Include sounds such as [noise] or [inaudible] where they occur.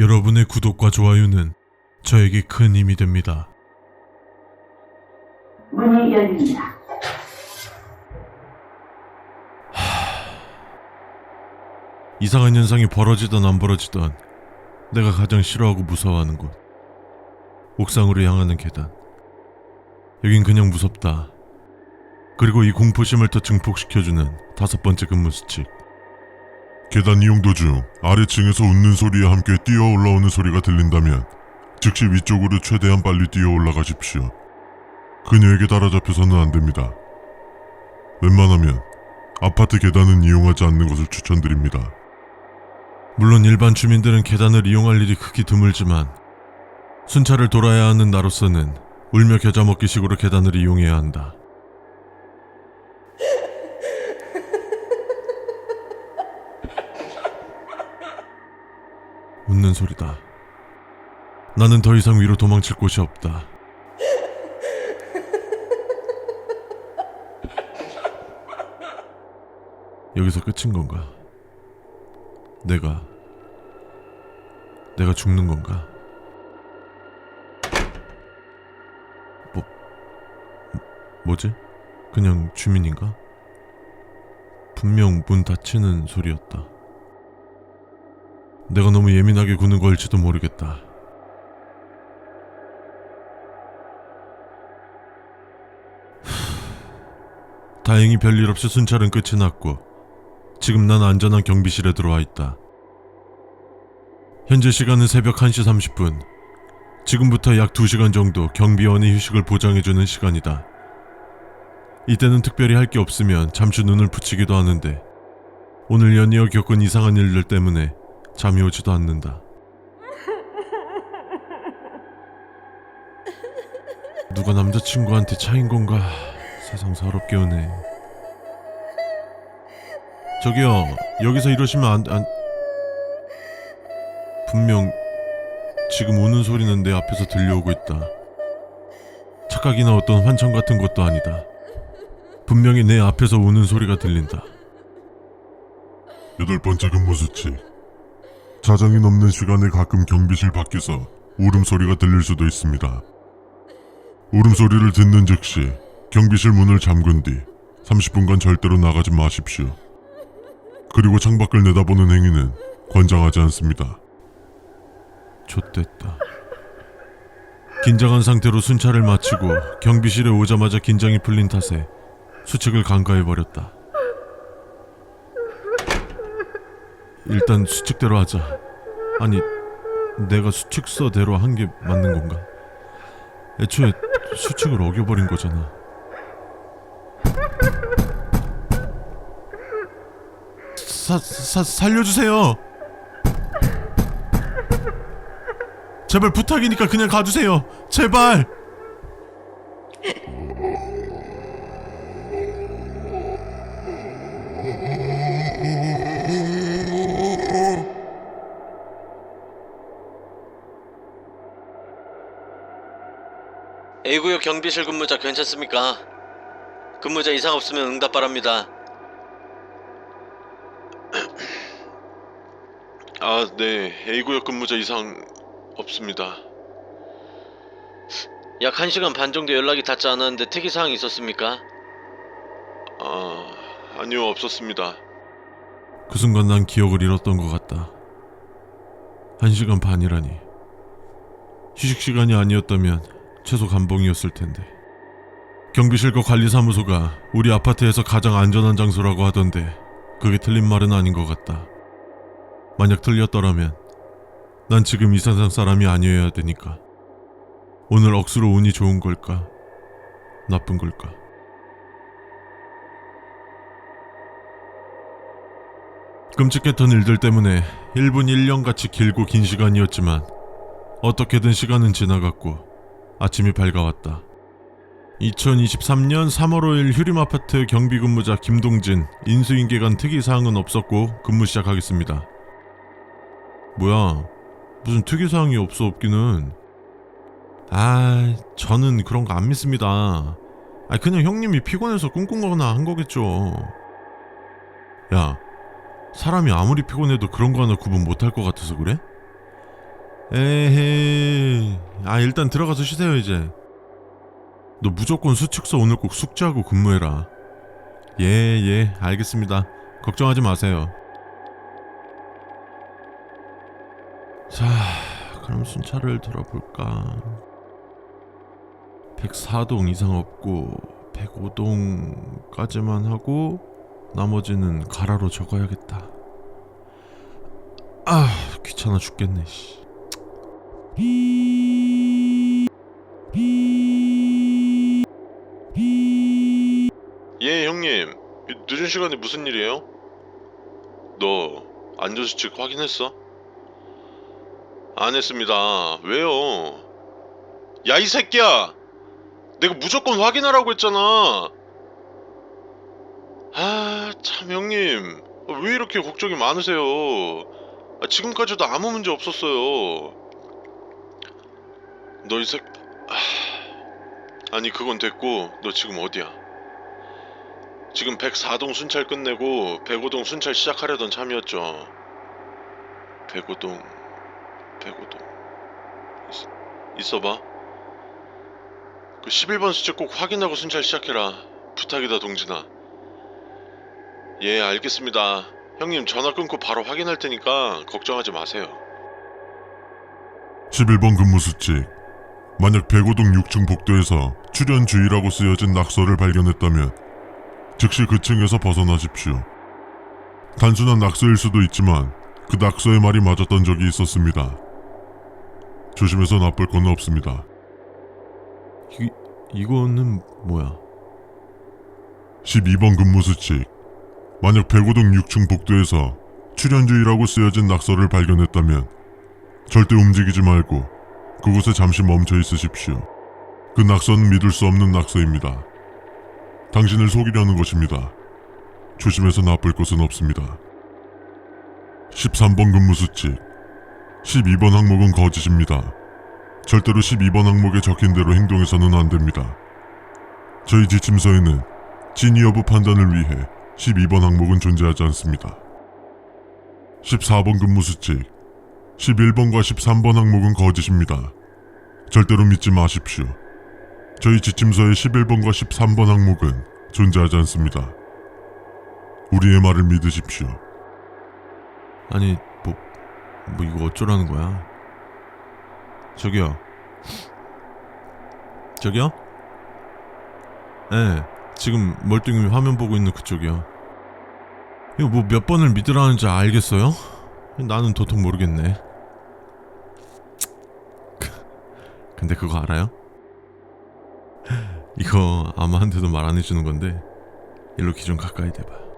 여러분의 구독과 좋아요는 저에게 큰 힘이 됩니다. 문이 열립니다. 이상한 현상이 벌어지던 안 벌어지던 내가 가장 싫어하고 무서워하는 곳. 옥상으로 향하는 계단. 여긴 그냥 무섭다. 그리고 이 공포심을 더 증폭시켜주는 다섯 번째 근무 수칙. 계단 이용 도중 아래층에서 웃는 소리에 함께 뛰어 올라오는 소리가 들린다면 즉시 위쪽으로 최대한 빨리 뛰어 올라가십시오. 그녀에게 따라잡혀서는 안 됩니다. 웬만하면 아파트 계단은 이용하지 않는 것을 추천드립니다. 물론 일반 주민들은 계단을 이용할 일이 극히 드물지만 순찰을 돌아야 하는 나로서는 울며 겨자 먹기식으로 계단을 이용해야 한다. 웃는 소리다. 나는 더 이상 위로 도망칠 곳이 없다. 여기서 끝인 건가? 내가 내가 죽는 건가? 뭐 뭐지? 그냥 주민인가? 분명 문 닫히는 소리였다. 내가 너무 예민하게 구는 걸지도 모르겠다. 다행히 별일 없이 순찰은 끝이 났고 지금 난 안전한 경비실에 들어와 있다. 현재 시간은 새벽 1시 30분. 지금부터 약 2시간 정도 경비원의 휴식을 보장해주는 시간이다. 이때는 특별히 할 게 없으면 잠시 눈을 붙이기도 하는데 오늘 연이어 겪은 이상한 일들 때문에 잠이 오지도 않는다. 누가 남자친구한테 차인 건가? 세상 서럽게 오네. 저기요, 여기서 이러시면 안, 안, 분명 지금 우는 소리는 내 앞에서 들려오고 있다. 착각이나 어떤 환청 같은 것도 아니다. 분명히 내 앞에서 우는 소리가 들린다. 여덟 번째 근무 수칙. 자정이 넘는 시간에 가끔 경비실 밖에서 울음소리가 들릴 수도 있습니다. 울음소리를 듣는 즉시 경비실 문을 잠근 뒤 30분간 절대로 나가지 마십시오. 그리고 창밖을 내다보는 행위는 권장하지 않습니다. 좆됐다. 긴장한 상태로 순찰을 마치고 경비실에 오자마자 긴장이 풀린 탓에 수칙을 간과해버렸다. 일단 수칙대로 하자. 아니, 내가 수칙서대로 한 게 맞는 건가? 애초에 수칙을 어겨버린 거잖아. 사, 사, 살려주세요! 제발 부탁이니까 그냥 가주세요. 제발. A구역 경비실 근무자 괜찮습니까? 근무자 이상 없으면 응답 바랍니다. [clears throat] 아, 네. A구역 근무자 이상 없습니다. 약 1시간 반 정도 연락이 닿지 않았는데 특이사항이 있었습니까? 아, 아니요, 없었습니다. 그 순간 난 기억을 잃었던 것 같다. 한 시간 반이라니. 휴식 시간이 아니었다면 최소 감봉이었을 텐데. 경비실과 관리사무소가 우리 아파트에서 가장 안전한 장소라고 하던데 그게 틀린 말은 아닌 것 같다. 만약 틀렸더라면 난 지금 이 세상 사람이 아니어야 되니까. 오늘 억수로 운이 좋은 걸까? 나쁜 걸까? 끔찍했던 일들 때문에 1분 1년같이 길고 긴 시간이었지만 어떻게든 시간은 지나갔고 아침이 밝아왔다. 2023년 3월 5일 휴림 아파트 경비 근무자 김동진 인수인계관 특이 사항은 없었고 근무 시작하겠습니다. 뭐야 무슨 특이 사항이 없어 없기는 아 저는 그런 거 안 믿습니다. 아 그냥 형님이 피곤해서 꿍꿍거나 한 거겠죠. 야 사람이 아무리 피곤해도 그런 거 하나 구분 못할 것 같아서 그래? 에헤이. 아 일단 들어가서 쉬세요 이제. 너 무조건 수축서 오늘 꼭 숙제하고 근무해라. 예, 예, 알겠습니다. 걱정하지 마세요. 자, 그럼 순찰을 들어볼까? 104동 이상 없고 105동까지만 하고 나머지는 가라로 적어야겠다. 아, 귀찮아 죽겠네. 씨. 늦은 시간에 무슨 일이에요? 너 안전수칙 확인했어? 안 했습니다 왜요? 야 이 새끼야 내가 무조건 확인하라고 했잖아 아 참 형님 아, 왜 이렇게 걱정이 많으세요 아, 지금까지도 아무 문제 없었어요 너 이 새끼 아, 아니 그건 됐고 너 지금 어디야? 지금 104동 순찰 끝내고 105동 순찰 시작하려던 참이었죠. 105동, 105동. 있, 있어봐. 그 11번 수칙 꼭 확인하고 순찰 시작해라. 부탁이다, 동진아. 예, 알겠습니다. 형님 전화 끊고 바로 확인할 테니까 걱정하지 마세요. 11번 근무 수칙. 만약 105동 6층 복도에서 출연 주의라고 쓰여진 낙서를 발견했다면 즉시 그 층에서 벗어나십시오. 단순한 낙서일 수도 있지만 그 낙서의 말이 맞았던 적이 있었습니다. 조심해서 나쁠 건 없습니다. 이, 이거는 뭐야? 12번 근무 수칙. 만약 105동 6층 복도에서 출연주의라고 쓰여진 낙서를 발견했다면 절대 움직이지 말고 그곳에 잠시 멈춰 있으십시오. 그 낙서는 믿을 수 없는 낙서입니다. 당신을 속이려는 것입니다. 조심해서 나쁠 것은 없습니다. 13번 근무 수칙. 12번 항목은 거짓입니다. 절대로 12번 항목에 적힌 대로 행동해서는 안 됩니다. 저희 지침서에는 진위 여부 판단을 위해 12번 항목은 존재하지 않습니다. 14번 근무 수칙 11번과 13번 항목은 거짓입니다. 절대로 믿지 마십시오. 저희 지침서의 11번과 13번 항목은 존재하지 않습니다. 우리의 말을 믿으십시오. 아니 뭐, 뭐 이거 어쩌라는 거야? 저기요. 저기요? 예, 지금 멀뚱히 화면 보고 있는 그쪽이요. 이거 뭐 몇 번을 믿으라는지 알겠어요? 나는 도통 모르겠네. 근데 그거 알아요? 이거 아무한테도 말 안 해주는 건데 일로 기좀 가까이 대봐.